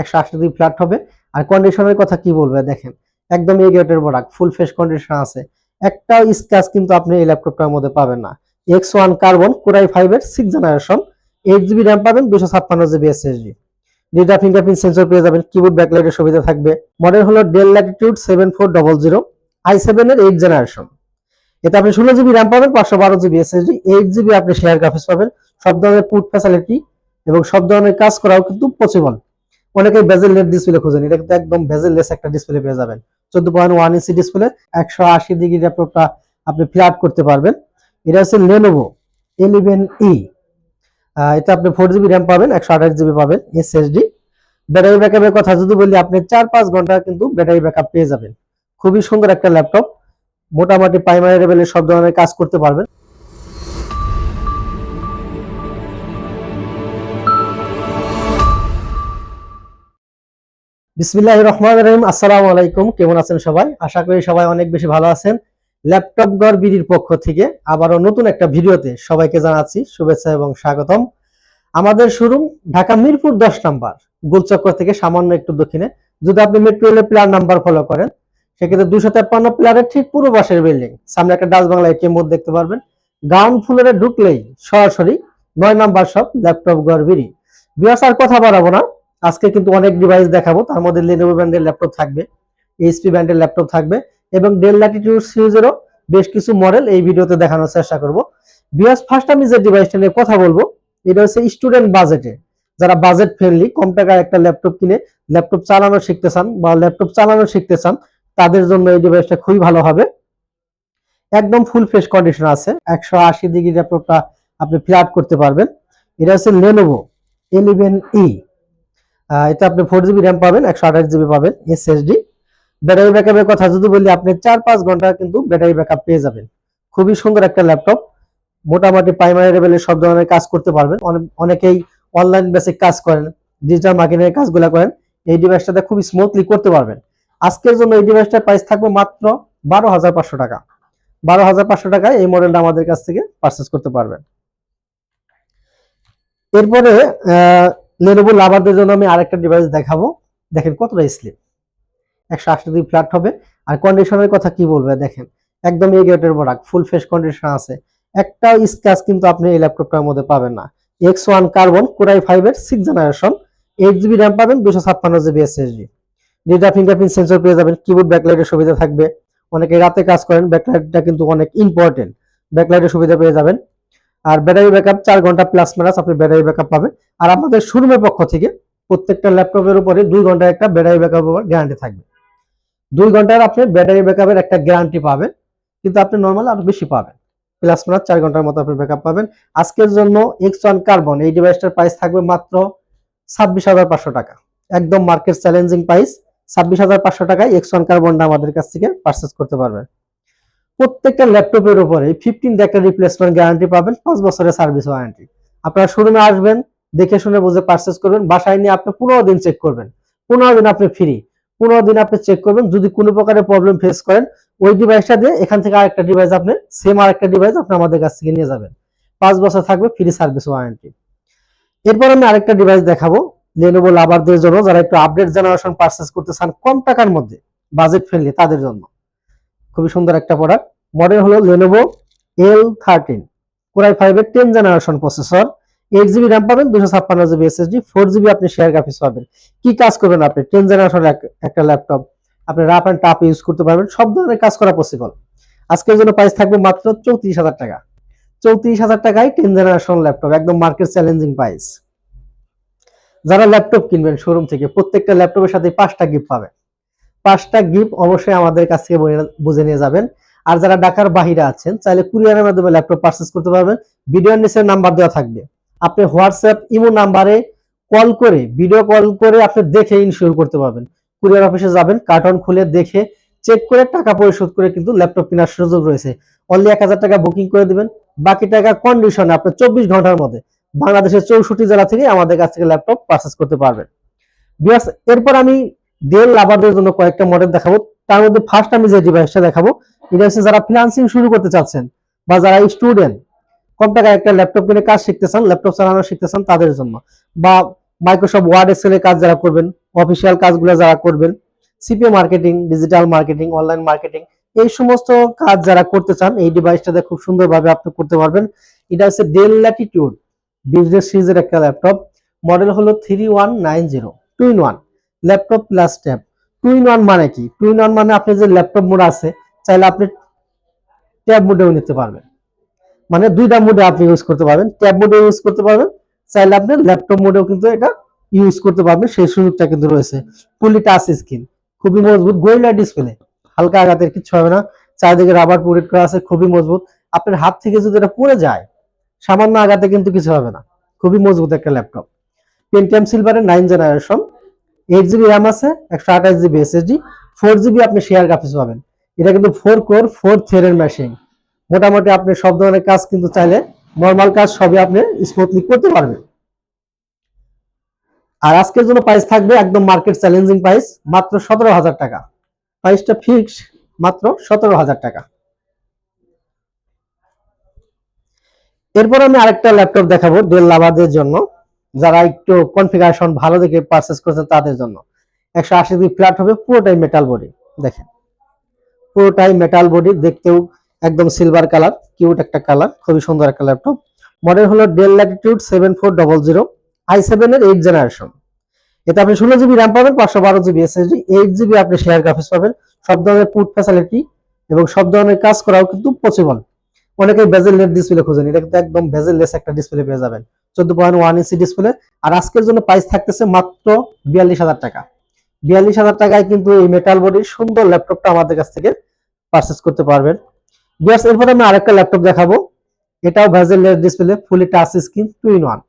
একশো আশি degree flat হবে। আর কন্ডিশনের কথা কি বলবে দেখেন? একদম এ গ্রেডের প্রোডাক্ট ফুল ফেস কন্ডিশন আছে। একটাও স্ক্র্যাচ কিন্তু আপনি এই ল্যাপটপটার মধ্যে পাবেন না। X one carbon core i ফাইভের six generation eight GB RAM পাবেন দুশো ছাপ্পান্ন জিবি ডিটা ফিঙ্গারপ্রিন্ট সেন্সর পেয়ে যাবেন কিবোর্ড ব্যাকলাইটের সুবিধা থাকবে। মডেল হলো Dell Latitude seven four double zero I seven এর এইট জেনারেশন এতে আপনি ষোলো জিবি র্যাম পাবেন, পাঁচশো বারো জিবি এসএসডি এইট জিবি আপনি শেয়ার গ্রাফিক্স পাবেন। সব ধরনের পুট ফ্যাসিলিটি এবং সব ধরনের কাজ করাও কিন্তু পসিবল অনেকে বেজেল নেট ডিসপ্লে খুঁজেন, এটা কিন্তু একদম বেজেল লেস একটা ডিসপ্লে পেয়ে যাবেন। চোদ্দ পয়েন্ট ওয়ান ইঞ্চি ডিসপ্লে একশো আশি ডিগ্রি ল্যাপটপটা আপনি ফ্ল্যাট করতে পারবেন। এটা হচ্ছে লেনোভো এলিভেন ই এটা আপনি ফোর জিবি র্যাম পাবেন, একশো আঠাশ জিবি পাবেন এস এসএসডি ব্যাটারি ব্যাকআপের কথা যদি বলি, আপনি চার পাঁচ ঘণ্টা কিন্তু ব্যাটারি ব্যাকআপ পেয়ে যাবেন। খুবই সুন্দর একটা ল্যাপটপ মোটামুটি প্রাইমারি লেভেলের সব ধরনের কাজ করতে পারবেন। বিসমিল্লাহ রহমান রহিম, আসসালামু আলাইকুম। কেমন আছেন সবাই? আশা করি সবাই অনেক বেশি ভালো আছেন। ল্যাপটপ গড় বিডির পক্ষ থেকে আবারও নতুন একটা ভিডিওতে সবাইকে জানাচ্ছি শুভেচ্ছা এবং স্বাগতম। আমাদের শোরুম ঢাকা মিরপুর দশ নাম্বার গোলচক্কর থেকে সামান্য একটু দক্ষিণে। যদি আপনি মেট্রো রেলের প্ল্যান নাম্বার ফলো করেন, সেক্ষেত্রে দুশো তেপ্পান্ন প্লেয়ারের ঠিক পূর্ব পাশের বিল্ডিং সামনে একটা ডাচ বাংলা এটিএম বোর্ড দেখতে পারবেন। গ্রাউন্ড ফ্লোরে ঢুকলেই সরাসরি নয় নাম্বার সব ল্যাপটপ গড় বিড়ি। বিয়াস আর কথা বাড়াবো না। আজকে কিন্তু অনেক ডিভাইস দেখাবো। তার মধ্যে লেনোভো ব্র্যান্ডের ল্যাপটপ থাকবে এইচপি ব্র্যান্ডের ল্যাপটপ থাকবে এবং ডেল ল্যাটিটিউড সিরিজেরও বেশ কিছু মডেল এই ভিডিওতে দেখানোর চেষ্টা করব। বিয়াস ফার্স্ট আমি যে ডিভাইসটা নিয়ে কথা বলব, এটা হচ্ছে স্টুডেন্ট বাজেটে যারা বাজেট ফ্রেন্ডলি কম টাকার একটা ল্যাপটপ কিনে ল্যাপটপ চালানো শিখতে চান বা ল্যাপটপ চালানো শিখতে চান, তাদের জন্য এই ডিভাইসটা খুবই ভালো হবে। একদম ফুল ফ্রেশ কন্ডিশন আছে। একশো আশি ডিগ্রি ল্যাপটপটা আপনি ফ্ল্যাট করতে পারবেন। এটা হচ্ছে লেনোভো এলিভেন ই এটা আপনি ফোর জিবি র্যাম পাবেন, একশো আঠাশ জিবি পাবেন এসএসডি ব্যাটারি ব্যাকআপের কথা যদি বলি, আপনি চার পাঁচ ঘণ্টা কিন্তু ব্যাটারি ব্যাকআপ পেয়ে যাবেন। খুবই সুন্দর একটা ল্যাপটপ মোটামুটি প্রাইমারি লেভেলের সব ধরনের কাজ করতে পারবেন। অনেকেই অনলাইন বেসিক কাজ করেন ডিজিটাল মার্কেটিং কাজগুলো করেন, এই ডিভাইসটাতে খুব স্মুথলি করতে পারবেন। আজকের জন্য এই ডিভাইসটার প্রাইস থাকবে মাত্র বারো হাজার পাঁচশো টাকা। বারো হাজার পাঁচশো টাকায় এই মডেলটা আমাদের কাছ থেকে পারচেস করতে পারবেন। এরপরে লেনোভো লাভারদের জন্য আমি আরেকটা ডিভাইস দেখাবো। দেখেন কতটা স্লিম একশো আশি ফ্ল্যাট হবে। আর কন্ডিশনের কথা কি বলবে? দেখেন, একদম এ গ্রেডের প্রোডাক্ট ফুল ফ্রেশ কন্ডিশন আছে। একটাও স্ক্র্যাচ কিন্তু আপনি এই ল্যাপটপটার মধ্যে পাবেন না। X one carbon core i ফাইভের six generation eight GB RAM পাবেন দুশো ছাপ্পান্ন জিবি এসএসডি ডিটা ফিঙ্গারপ্রিন্ট সেন্সর পেয়ে যাবেন কিবোর্ড ব্যাকলাইটের সুবিধা থাকবে। অনেকে রাতে কাজ করেন ব্যাকলাইটটা কিন্তু অনেক ইম্পর্টেন্ট ব্যাকলাইটের সুবিধা পেয়ে যাবেন। আর ব্যাটারি ব্যাকআপ চার ঘণ্টা প্লাস মাইনাস আপনি ব্যাটারি ব্যাকআপ পাবেন। আর আমাদের শোরুমের পক্ষ থেকে প্রত্যেকটা ল্যাপটপের উপরে দুই ঘণ্টার একটা ব্যাটারি ব্যাকআপ গ্যারান্টি থাকবে। দুই ঘণ্টার আপনি ব্যাটারি ব্যাকআপের একটা গ্যারান্টি পাবেন, কিন্তু আপনি নর্মাল আরও বেশি পাবেন। প্লাস মাইনাস চার ঘণ্টার মতো আপনি ব্যাকআপ পাবেন। আজকের জন্য এক্স ওয়ান কার্বন এই ডিভাইসটার প্রাইস থাকবে মাত্র ছাব্বিশ হাজার পাঁচশো টাকা। একদম মার্কেট চ্যালেঞ্জিং প্রাইস ছাব্বিশ হাজার পাঁচশো টাকায় এক্স ওয়ান কার্বনটা আমাদের কাছ থেকে পারচেস করতে পারবেন। প্রত্যেকটা ল্যাপটপের উপরে ফিফটিন একটা রিপ্লেসমেন্ট গ্যারান্টি পাবেন, পাঁচ বছরের সার্ভিস ওয়ারেন্টি আপনারা শোরুমে আসবেন, দেখে শুনে বুঝে পারচেস করবেন, বাসায় নিয়ে আপনি পনেরো দিন চেক করবেন। পনেরো দিন আপনি ফ্রি পনেরো দিন আপনি চেক করবেন, যদি কোনো প্রকারের প্রবলেম ফেস করেন, ওই ডিভাইসটা দিয়ে এখান থেকে আরেকটা ডিভাইস আপনি সেম আরেকটা ডিভাইস আপনি আমাদের কাছ থেকে নিয়ে যাবেন। পাঁচ বছর থাকবে ফ্রি সার্ভিস ওয়ারেন্টি এরপর আমি আরেকটা ডিভাইস দেখাবো লেনোভো লাভারদের জন্য, যারা একটু আপডেট জেনারেশন পারচেস করতে চান কম টাকার মধ্যে বাজেট ফ্রেন্ডলি তাদের জন্য। খুবই সুন্দর একটা প্রোডাক্ট মডেল হলো Lenovo L thirteen core i ফাইভের ten generation processor eight GB RAM পাবেন দুশো ছাপ্পান্ন জিবি এসএসডি ফোর জিবি আপনি শেয়ার গ্রাফিক্স পাবেন। কি কাজ করবেন আপনি? টেন জেনারেশন একটা ল্যাপটপ আপনি রাফ অ্যান্ড টাফ ইউজ করতে পারবেন, সব ধরনের কাজ করা পসিবল আজকের জন্য প্রাইস থাকবে মাত্র চৌত্রিশ হাজার টাকা। চৌত্রিশ হাজার টাকায় টেন জেনারেশন ল্যাপটপ একদম মার্কেট চ্যালেঞ্জিং প্রাইস যারা ল্যাপটপ কিনবেন শোরুম থেকে প্রত্যেকটা ল্যাপটপের সাথে পাঁচটা গিফট পাবেন। পাঁচটা গিফট অবশ্যই আমাদের কাছ থেকে বুঝে নিয়ে যাবেন। আর যারা ঢাকার বাহিরে আছেন, চাইলে কুরিয়ারের মাধ্যমে ল্যাপটপ পারচেস করতে পারবেন। ভিডিওর নিচে নাম্বার দেওয়া থাকবে। আপনি হোয়াটসঅ্যাপ ইমো নাম্বারে কল করে ভিডিও কল করে আপনি দেখে ইনশিওর করতে পারবেন। কুরিয়ার অফিসে যাবেন কার্টন খুলে দেখে চেক করে টাকা পরিশোধ করে কিন্তু ল্যাপটপ কেনার সুযোগ রয়েছে। অনলি এক হাজার টাকা বুকিং করে দিবেন। বাকি টাকা কন্ডিশনে আপনি চব্বিশ ঘণ্টার মধ্যে বাংলাদেশের চৌষট্টি জেলা থেকে আমাদের কাছ থেকে ল্যাপটপ পারচেস করতে পারবেন। বিয়াস এরপর আমি ডেল লাভারদের জন্য কয়েকটা মডেল দেখাবো। তার মধ্যে ফার্স্ট আমি যে ডিভাইসটা দেখাবো, এটা হচ্ছে যারা ফিনান্সিং শুরু করতে চাচ্ছেন বা যারা স্টুডেন্ট কম টাকায় একটা ল্যাপটপ কিনে কাজ শিখতে চান ল্যাপটপ চালানো শিখতে চান তাদের জন্য। বা মাইক্রোসফট ওয়ার্ড এক্সেল এর কাজ যারা করবেন অফিসিয়াল কাজগুলো যারা করবেন CPO marketing digital marketing online marketing এই সমস্ত কাজ যারা করতে চান, এই ডিভাইসটাতে খুব সুন্দরভাবে আপনি করতে পারবেন। এটা হচ্ছে ডেল ল্যাটিটিউড বিজনেস সিরিজের একটা ল্যাপটপ মডেল হলো three one nine zero two in one laptop plus tab two in one মানে কি? টু ইন ওয়ান মানে আপনি যে ল্যাপটপ মোড আছে, চাইলে আপনি ট্যাব মোডেও নিতে পারবেন। মানে দুইটা মোডে আপনি ইউজ করতে পারবেন। ট্যাব মোডে ইউজ করতে পারবেন। চাইলে আপনি ল্যাপটপ মোডেও কিন্তু এটা ইউজ করতে পারবেন। সেই সুযোগটা কিন্তু রয়েছে। ফুলি টাচ স্ক্রিন খুবই মজবুত। গোয়েলা ডিসপ্লে হালকা আঘাতের কিছু হবে না। চারিদিকে রাবার পুরেট করা আছে। খুবই মজবুত। আপনার হাত থেকে যদি এটা পড়ে যায়, সামান্য আঘাতে কিন্তু কিছু হবে না। খুবই মজবুত একটা ল্যাপটপ পেন্টিয়াম সিলভারের nine generation eight GB RAM আছে, একশো আঠাশ জিবি এসএসডি ফোর জিবি আপনি শেয়ার গ্রাফিক্স পাবেন। এটা কিন্তু ফোর কোর ফোর থ্রেডের মেশিন মোটামুটি আপনি সব ধরনের কাজ কিন্তু চাইলে নর্মাল কাজ সবই আপনি স্মুথলি করতে পারবেন। আর আজকের জন্য প্রাইস থাকবে একদম মার্কেট চ্যালেঞ্জিং প্রাইস মাত্র সতেরো হাজার টাকা। প্রাইসটা ফিক্স মাত্র সতেরো হাজার টাকা। এরপর আমি আরেকটা ল্যাপটপ দেখাবো ডেল লাভারদের জন্য। যারা একটু কনফিগারেশন ভালো দেখে পারচেস করছেন তাদের জন্য। একশো আশি জিবি ফ্ল্যাট হবে, পুরোটাই মেটাল বডি দেখেন। পুরোটাই মেটাল বডি দেখতেও একদম সিলভার কালার কিউট একটা কালার খুবই সুন্দর একটা ল্যাপটপ মডেল হলো Dell Latitude seven four double zero I seven এর এইট জেনারেশন এতে আপনি ষোলো জিবি র্যাম পাবেন, পাঁচশো বারো জিবি এসএসডি এইট জিবি আপনি শেয়ার গ্রাফিক্স পাবেন। সব ধরনের পুট ফ্যাসিলিটি এবং সব ধরনের কাজ করাও কিন্তু পসিবল অনেকেই বেজেল নেট ডিসপ্লে খোঁজেন, এটা কিন্তু একদম বেজেললেস একটা ডিসপ্লে পেয়ে যাবেন। চোদ্দ পয়েন্ট ওয়ান ইঞ্চি ডিসপ্লে আর আজকের জন্য প্রাইস থাকতেছে মাত্র বিয়াল্লিশ হাজার টাকা। বিয়াল্লিশ হাজার টাকায় কিন্তু এই মেটাল বডির সুন্দর ল্যাপটপটা আমাদের কাছ থেকে পারচেস করতে পারবেন। বিয়ার্স এরপরে আমি আরেকটা ল্যাপটপ দেখাবো। এটাও bezel display fully touch screen two in one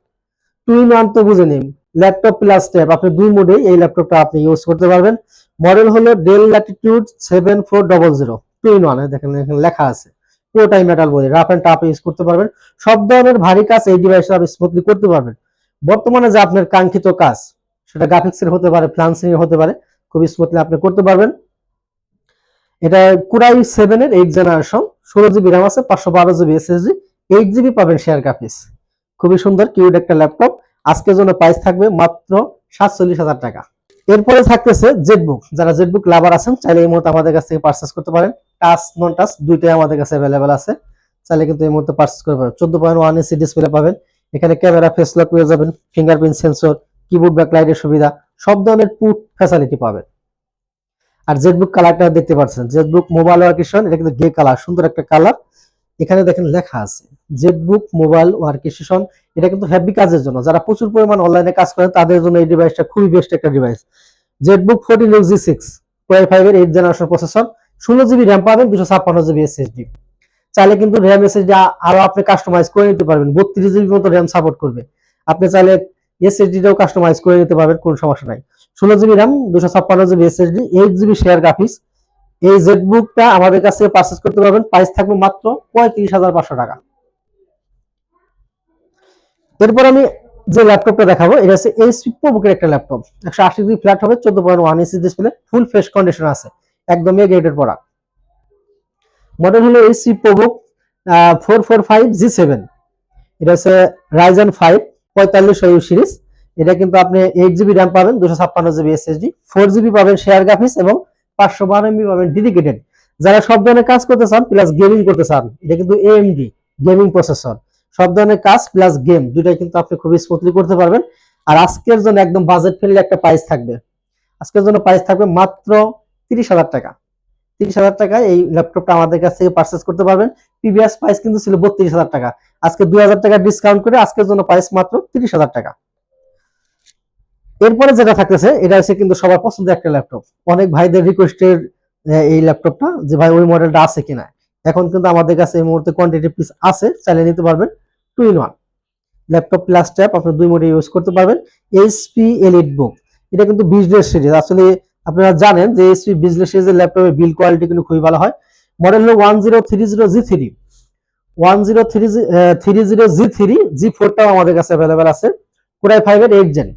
two in one তো বুঝে নিন ল্যাপটপ প্লাস ট্যাব আপনি দুই মোডে এই ল্যাপটপটা আপনি ইউজ করতে পারবেন। মডেল হলো Dell Latitude seven four double zero two in one দেখেন লেখা আছে। পুরোটাই metal body rough and tough use করতে পারবেন। সব ধরনের ভারী কাজ এই ডিভাইসে আপনি স্মুথলি করতে পারবেন। বর্তমানে যে আপনার কাঙ্ক্ষিত কাজ, সেটা গ্রাফিক্সের হতে পারে প্লান্সিং এর হতে পারে, খুবই স্মুথলি আপনি করতে পারবেন। এটা কুরাই সেভেন এর এইট জেনারেশন ষোলো জিবি র্যাম আছে, পাঁচশো বারো জিবি এসএসডি এইট জিবি পাবেন শেয়ার গ্রাফিক্স খুবই সুন্দর কিউট একটা ল্যাপটপ আজকের জন্য প্রাইস থাকবে মাত্র সাতচল্লিশ হাজার টাকা। এরপরে থাকতেছে জেটবুক যারা জেটবুক লাভার আছেন, চাইলে এই মুহূর্তে আমাদের কাছ থেকে পারচেস করতে পারেন। টাচ নন টাচ দুইটাই আমাদের কাছে অ্যাভেলেবেল আছে। চাইলে কিন্তু এই মুহূর্তে পারচেস করতে পারেন। চোদ্দ পয়েন্ট ওয়ান ইঞ্চি ডিসপ্লে পাবেন। এখানে ক্যামেরা ফেস লক পেয়ে যাবেন। ফিঙ্গারপ্রিন্ট সেন্সর কিবোর্ড ব্যাকলাইটের সুবিধা। সব ধরনের পুট ফ্যাসিলিটি পাবেন। আর জেটবুক কালারটা দেখতে পাচ্ছেন। জেটবুক মোবাইল ওয়ার্কেশন এটা কিন্তু গে কালার সুন্দর একটা কালার এখানে দেখেন লেখা আছে জেটবুক মোবাইল ওয়ার্কেশন এটা কিন্তু হ্যাপি কাজের জন্য। যারা প্রচুর পরিমাণ অনলাইনে কাজ করেন তাদের জন্য এই ডিভাইসটা খুবই বেস্ট একটা device ZBook fourteen G six core i five এর এইট জেনারেশন প্রসেসর ষোলো জিবি র্যাম পাবেন, দুশো ছাপ্পান্ন জিবি এসএসডি চাইলে কিন্তু র্যাম এসএসডি আরও আপনি কাস্টমাইজ করে নিতে পারবেন, বত্রিশ জিবি মতো র্যাম সাপোর্ট করবে। আপনি চাইলে এসএসডিটাও কাস্টমাইজ করে নিতে পারবেন, কোনো সমস্যা নাই। ষোলো জিবি র্যাম দুশো ছাপ্পান্ন GB SSD eight GB share graphics এই জেটবুকটা আমাদের কাছে পারচেস করতে পারবেন। প্রাইস থাকবে মাত্র পঁয়ত্রিশ হাজার পাঁচশো টাকা। এরপর আমি যে ল্যাপটপটা দেখাবো, এটা হচ্ছে এইচপি প্রোবুকের একটা ল্যাপটপ একশো আশি জিবি ফ্ল্যাট হবে, চোদ্দ point one inch display full fresh condition আছে একদমই গ্রেডের প্রোডাক্ট মডেল হলো HP ProBook four four five G seven এটা হচ্ছে রাইজন ফাইভ পঁয়তাল্লিশ সিরিজ এটা কিন্তু আপনি এইট জিবি র্যাম পাবেন, দুশো ছাপ্পান্ন জিবি এসএসডি ফোর জিবি পাবেন শেয়ার গ্রাফিক্স এবং পাঁচশো বারো পাবেন ডেডিকেটেড যারা সব ধরনের কাজ করতে চান প্লাস গেমিং করতে চান, এটা কিন্তু এএমডি গেমিং প্রসেসর সব ধরনের কাজ প্লাস গেম দুটাই কিন্তু আপনি খুবই স্মুথলি করতে পারবেন। আর আজকের জন্য একদম বাজেট ফ্রেন্ডলি একটা প্রাইস থাকবে। আজকের জন্য প্রাইস থাকবে মাত্র তিরিশ হাজার টাকা। তিরিশ হাজার টাকায় এই ল্যাপটপটা আমাদের কাছ থেকে পারচেস করতে পারবেন। প্রিভিয়াস প্রাইস কিন্তু ছিল বত্রিশ হাজার টাকা। আজকে দুই হাজার টাকা ডিসকাউন্ট করে আজকের জন্য প্রাইস মাত্র তিরিশ হাজার টাকা। এরপরে যেটা থাকতেছে, এটা হচ্ছে কিন্তু সবার পছন্দের একটা ল্যাপটপ অনেক ভাইদের রিকোয়েস্টের এই ল্যাপটপটা যে, ভাই, ওই মডেলটা আছে কিনা? এখন কিন্তু আমাদের কাছে এই মুহূর্তে কোয়ান্টিটি পিস আছে চালিয়ে নিতে পারবেন। Two in one laptop plus tab আপনি দুই মোডে ইউজ করতে পারবেন। এইচপি এলিট বুক এটা কিন্তু বিজনেস সিরিজ আসলে আপনারা জানেন যে এইচপি বিজনেস সিরিজের ল্যাপটপের বিল কোয়ালিটি কিন্তু খুবই ভালো হয়। মডেল হলো one zero three zero G three one zero three three zero G three G ফোরটাও আমাদের কাছে অ্যাভেলেবেল আছে। কোরাই ফাইভের এইট জেন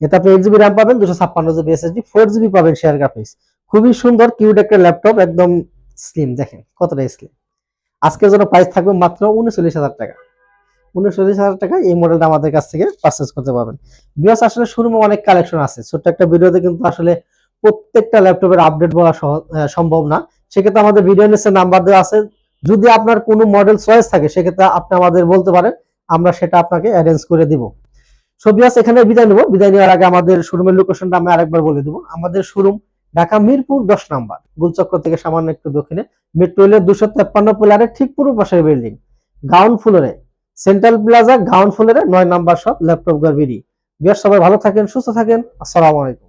এতে আপনি এইট জিবি র্যাম পাবেন, দুশো ছাপ্পান্ন জিবি এসএসডি ফোর জিবি পাবেন শেয়ার গ্রাফিক্স খুবই সুন্দর কিউট একটা ল্যাপটপ একদম স্লিম দেখেন কতটা স্লিম আজকের জন্য প্রাইস থাকবে মাত্র উনচল্লিশ হাজার টাকা। উনচল্লিশ হাজার টাকায় এই মডেলটা আমাদের কাছ থেকে পারচেস করতে পারবেন। বিকজ আসলে শোরুমে অনেক কালেকশন আছে। ছোট্ট একটা ভিডিওতে কিন্তু আসলে প্রত্যেকটা ল্যাপটপের আপডেট বলা সম্ভব না। সেক্ষেত্রে আমাদের ভিডিও নিচে নাম্বার দেওয়া আছে। যদি আপনার কোনো মডেল চয়েস থাকে, সেক্ষেত্রে আপনি আমাদের বলতে পারেন, আমরা সেটা আপনাকে অ্যারেঞ্জ করে দিব। সো এখানে বিদায় নেব। বিদায় নেওয়ার আগে আমাদের শোরুমের লোকেশনটা আমি আরেকবার বলে দেবো। আমাদের শোরুম ঢাকা মিরপুর দশ নাম্বার। গুলচক্র থেকে সামান্য একটু দক্ষিণে। মেট্রো রেলের দুশো তেপ্পান্ন পিলারের ঠিক পূর্ব পাশের বিল্ডিং গ্রাউন্ড ফ্লোরে সেন্ট্রাল প্লাজা গ্রাউন্ড ফ্লোরে নয় নাম্বার সব ল্যাপটপ গার্বিডি বিয়ার সবাই ভালো থাকেন, সুস্থ থাকেন। আসসালামু আলাইকুম।